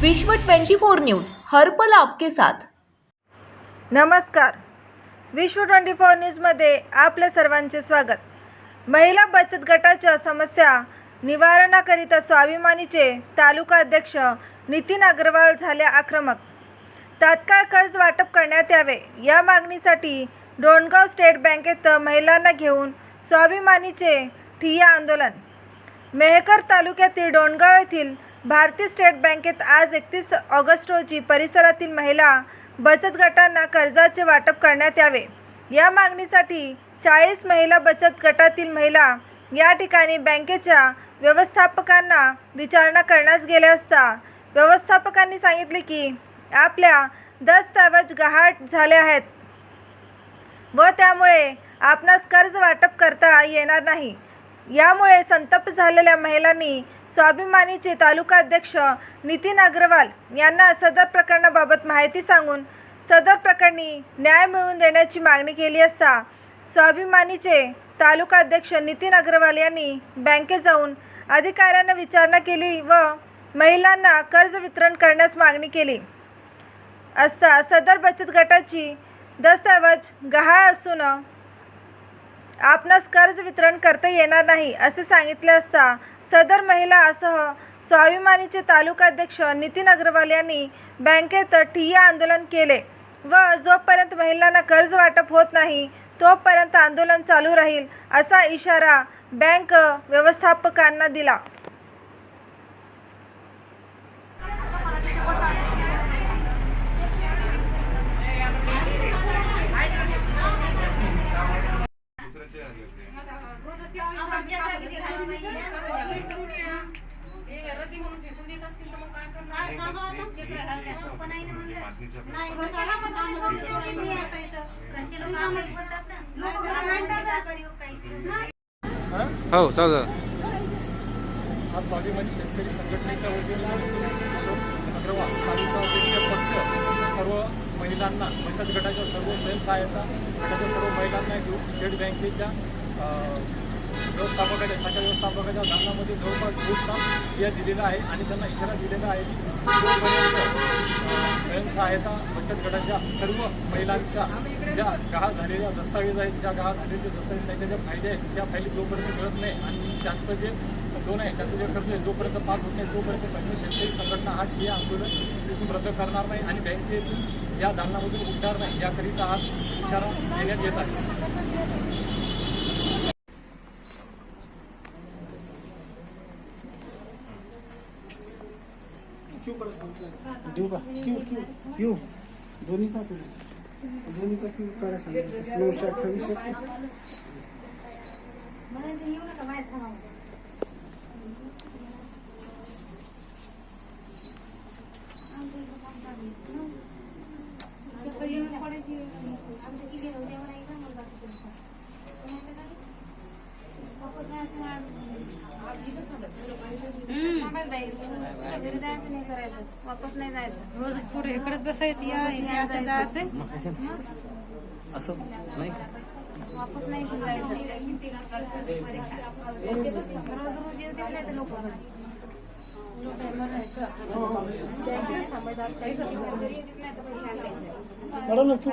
विश्व 24 न्यूज हर पल आपके साथ. नमस्कार. विश्व ट्वेंटी फोर न्यूजमध्ये आपल्या सर्वांचे स्वागत. महिला बचत गटाच्या समस्या निवारणाकरिता स्वाभिमानीचे तालुका अध्यक्ष नितीन अग्रवाल झाले आक्रमक. तात्काळ कर्ज वाटप करण्यात यावे या मागणीसाठी डोणगाव स्टेट बँकेत महिलांना घेऊन स्वाभिमानीचे ठिय्या आंदोलन. मेहकर तालुक्यातील डोणगाव येथील भारतीय स्टेट बँकेत आज एकतीस ऑगस्ट रोजी परिसरातील महिला बचत गटांना कर्जाचे वाटप करण्यात यावे. या मागणीसाठी चाळीस महिला बचत गटातील महिला या ठिकाणी बँकेच्या व्यवस्थापकांना विचारणा करण्यास गेल्या असता व्यवस्थापकांनी सांगितले की आपल्या दस्तावेज गहाट झाले आहेत व त्यामुळे आपणास कर्ज वाटप करता येणार नाही. यामुळे संतप्त झालेल्या महिलांनी स्वाभिमानीचे तालुका अध्यक्ष नितीन अग्रवाल यांना सदर प्रकरणाबाबत माहिती सांगून सदर प्रकरणी न्याय मिळवून देण्याची मागणी केली असता स्वाभिमानीचे तालुकाध्यक्ष नितीन अग्रवाल यांनी बँकेत जाऊन अधिकाऱ्यांना विचारणा केली व महिलांना कर्ज वितरण करण्यास मागणी केली. असता सदर बचत गटाची दस्तऐवज गहाळ असून आपणास कर्ज वितरण करता येणार नाही असे सांगितले असता सदर महिलासह स्वाभिमानीचे तालुकाध्यक्ष नितीन अग्रवाल यांनी बँकेत ठिय्या आंदोलन केले व जोपर्यंत महिलांना कर्ज वाटप होत नाही तोपर्यंत आंदोलन चालू राहील असा इशारा बँक व्यवस्थापकांना दिला. हो चालेल. आज स्वाभिमानी म्हणजे शेतकरी संघटनेच्या वतीनं अग्रवाल तालुका अध्यक्ष पक्ष सर्व महिलांना बचत गटाच्या सर्व स्वयंसहायता गटाच्या सर्व महिलांना घेऊन स्टेट बँकेच्या अ, व्यवस्थापकाच्या शाखा व्यवस्थापकाच्या धरणामध्ये जवळपास दोन तास या दिलेला आहे आणि त्यांना इशारा दिलेला आहे की जोपर्यंत स्वयंसहायता बचत गटाच्या सर्व महिलांच्या ज्या गहा झालेल्या दस्तावेज आहेत ज्या गहा झालेले दस्तावेज त्याच्या ज्या फायदे आहेत त्या फायली जोपर्यंत मिळत नाही आणि त्यांचं जे दोन आहे त्याचं जे खर्च आहे जोपर्यंत पास होत नाही तोपर्यंत सर्व शेतकरी संघटना हा ठिय्या आंदोलन तिथून रद्द करणार नाही आणि बँकेतून या धरणामधून उठणार नाही. याकरिता आज इशारा देण्यात येत आहे. देऊ का? Queue queue queue. दोन्हीचा क्यू. दोन्हीचा क्यू काढा सांगितलं नऊशे अठ्ठावीस. वापस नाही जायचं. रोज पुढे इकडेच बसायचं या इथे असं जायचं. असं नाही वापस नाही इथून जायचं. रोज रोज देत नाही ते लोक क्यू